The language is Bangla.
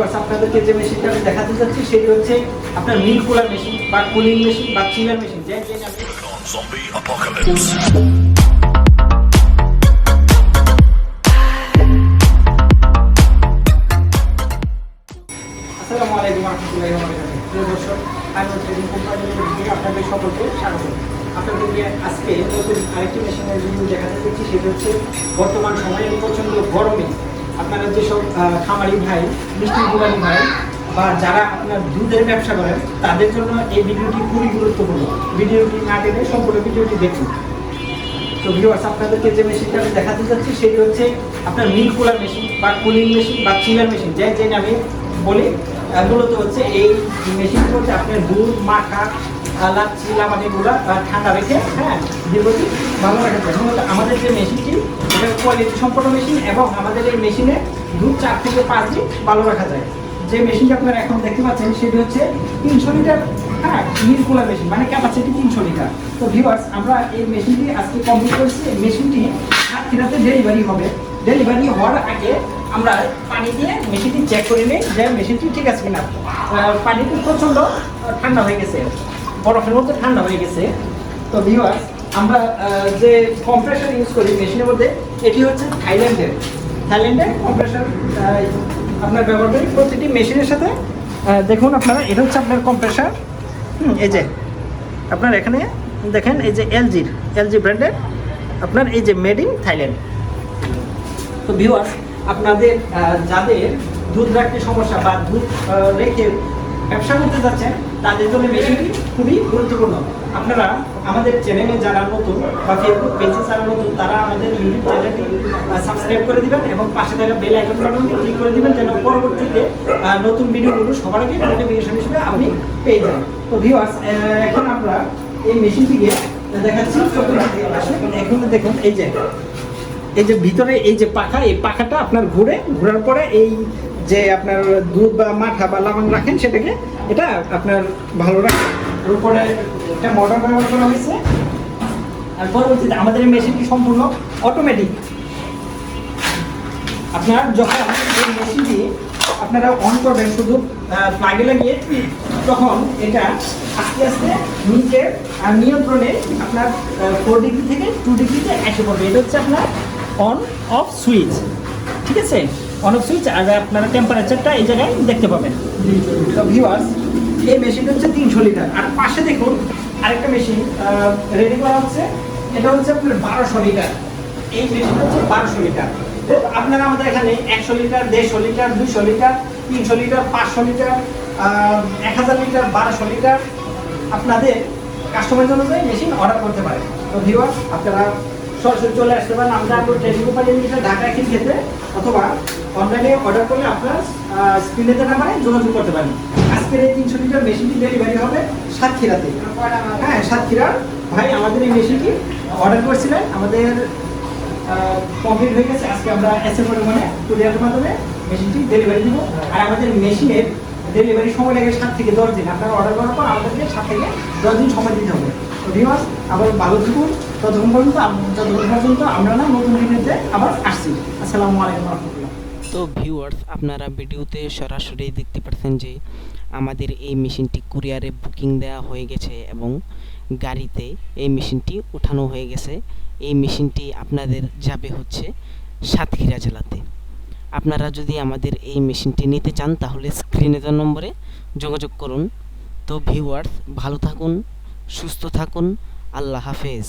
ভিউয়ার্স আপনাদেরকে যে মেশিনটা আমি দেখাতে যাচ্ছি সেটি হচ্ছে আপনার মিল কুলার মেশিন বা কুলিং মেশিন বা চিলার মেশিন যে. আসসালামু আলাইকুম রহমতুল্লাহি ওয়া বারাকাতুহু প্রিয় দর্শক আমি ট্রেডিং কোম্পানি থেকে আপনাদের সকলকে স্বাগত আপনাদেরকে আজকে নতুন আরেকটি মেশিনের রিভিউ দেখাতে দিচ্ছি সেটা হচ্ছে বর্তমান সময়ে প্রচণ্ড খামারি ভাই, মিষ্টি গুলানি ভাই, বা যারা আপনার দুধের ব্যবসা করেন, তাদের জন্য এই ভিডিওটি খুবই গুরুত্বপূর্ণ। ভিডিওটি না টেনে সম্পূর্ণ ভিডিওটি দেখুন। তো ভিউয়ার্স আপনাদেরকে যে মেশিনটা আমি দেখাতে যাচ্ছি, সেটি হচ্ছে আপনার মিল কুলার মেশিন বা কুলিং মেশিন বা চিলার মেশিন যে যে নামে বলি মূলত হচ্ছে এই মেশিনটি হচ্ছে আপনার দুধ, মাখা লাচ্ছি লামানিগুলো ঠান্ডা রেখে হ্যাঁ দীর্ঘদিন ভালো রাখা যায় আমাদের যে মেশিনটি কোয়ালিটি সম্পন্ন মেশিন এবং আমাদের এই মেশিনে দুধ চার থেকে পাঁচ দিন ভালো রাখা যায়। যে মেশিনটা আপনারা এখন দেখতে পাচ্ছেন, সেটি হচ্ছে তিনশো লিটার হ্যাঁ মিল কুলার মেশিন মানে ক্যাপাসিটি তিনশো লিটার তো ভিউয়ার্স আমরা এই মেশিনটি আজকে কমপ্লিট করেছি। এই মেশিনটি সাতক্ষীরাতে ডেলিভারি হবে। ডেলিভারি হওয়ার আগে আমরা পানি দিয়ে মেশিনটি চেক করে নিই যে মেশিনটি ঠিক আছে কিনা। পানিটি প্রচণ্ড ঠান্ডা হয়ে গেছে। বরফের মধ্যে ঠান্ডা হয়ে গেছে। তো ভিউয়ার্স আমরা যে কম্প্রেসার ইউজ করি মেশিনের মধ্যে এটি হচ্ছে থাইল্যান্ডের থাইল্যান্ডের কম্প্রেসার আপনার ব্যবহার করি প্রতিটি মেশিনের সাথে। দেখুন আপনারা এটা হচ্ছে আপনার কম্প্রেসার হুম, এই যে আপনার এখানে দেখেন এই যে এলজির এলজি ব্র্যান্ডের আপনার এই যে মেড ইন থাইল্যান্ড তো ভিউয়ার্স আপনাদের যাদের দুধ রাখতে সমস্যা বা দুধ রেখে ব্যবসা করতে যাচ্ছেন তাদের জন্য মেশিনটি খুবই গুরুত্বপূর্ণ। আপনারা আমাদের চ্যানেলে যারা নতুন বা ফেসবুক পেজে যারা নতুন, তারা আমাদের ইউটিউব চ্যানেলটি সাবস্ক্রাইব করে দিবেন এবং পাশে থাকা বেল আইকন বাটনটি ক্লিক করে দিবেন যেন পরবর্তীতে নতুন ভিডিওগুলো সবার আগে নোটিফিকেশন হিসেবে আপনি পেয়ে যান। তো ভিউয়ার্স এখন আমরা এই মেশিনটিকে দেখাচ্ছি চতুর্দিকে এখন দেখুন, এই যে এই যে ভিতরে এই যে পাখা, এই পাখাটা আপনার ঘুরে, ঘোরার পরে এই যে আপনার দুধ বা মাঠা বা লাবণ রাখেন, সেটাকে এটা আপনার ভালো রাখে। এর উপরে একটা মোটর ব্যবহার করা হয়েছে। আর পরবর্তীতে আমাদের এই মেশিনটি সম্পূর্ণ অটোমেটিক আপনার যখন এই মেশিনটি আপনারা অন করবেন শুধু প্লাগে লাগিয়ে, তখন এটা আস্তে আস্তে নিচের নিয়ন্ত্রণে আপনার ফোর ডিগ্রি থেকে টু ডিগ্রিতে এসে পড়বে। এটা হচ্ছে আপনার অন অফ সুইচ ঠিক আছে? অন সুইচ আর আপনারা টেম্পারেচারটা এই জায়গায় দেখতে পাবেন। তো ভিউয়ার্স এই মেশিনটা হচ্ছে তিনশো লিটার আর পাশে দেখুন, আরেকটা মেশিন রেডি করা হচ্ছে। এটা হচ্ছে আপনার বারোশো লিটার এই মেশিনটা হচ্ছে বারোশো লিটার তো আপনারা আমাদের এখানে একশো লিটার দেড়শো লিটার দুইশো লিটার তিনশো লিটার পাঁচশো লিটার এক হাজার লিটার বারোশো লিটার আপনাদের কাস্টমাইজ অনুযায়ী মেশিন অর্ডার করতে পারেন। তো ভিউয়ার আপনারা সরাসরি চলে আসতে পারেন। আমরা আপনার ট্রেনিং কোম্পানি লিমিটেড ঢাকা একই ক্ষেত্রে অথবা অনলাইনে অর্ডার করলে আপনার স্ক্রিনে দেওয়া নাম্বারে যোগাযোগ করতে পারেন। আজকের এই তিনশো লিটার মেশিনটি ডেলিভারি হবে সাতক্ষীরাতে। হ্যাঁ সাতক্ষীরার ভাই, আমাদের এই মেশিনটি অর্ডার করছিলেন। আমাদের কমপ্লিট হয়ে গেছে। আজকে আমরা এসে পরিমাণে কুরিয়ারের মাধ্যমে মেশিনটি ডেলিভারি দিব আর আমাদের মেশিনের ডেলিভারি সময় লাগে সাত থেকে দশ দিন। আপনারা অর্ডার করার পর আমাদেরকে সাত থেকে দশ দিন সময় দিতে হবে। তো ভিউয়ার্স আবার ভালো থাকুন ততক্ষণ পর্যন্ত যতক্ষণ পর্যন্ত আমরা না নতুন ভিডিওতে আবার আসছি। আসসালামু আলাইকুম তো ভিউয়ার্স আপনারা ভিডিওতে সরাসরি দেখতে পাচ্ছেন যে আমাদের এই মেশিনটি কুরিয়ারে বুকিং দেওয়া হয়ে গেছে এবং গাড়িতে এই মেশিনটি উঠানো হয়ে গেছে। এই মেশিনটি আপনাদের যাবে হচ্ছে সাতক্ষীরা জেলাতে। আপনারা যদি আমাদের এই মেশিনটি নিতে চান, তাহলে স্ক্রিনে দেওয়া নম্বরে যোগাযোগ করুন। তো ভিউয়ার্স ভালো থাকুন, সুস্থ থাকুন, আল্লাহ হাফেজ।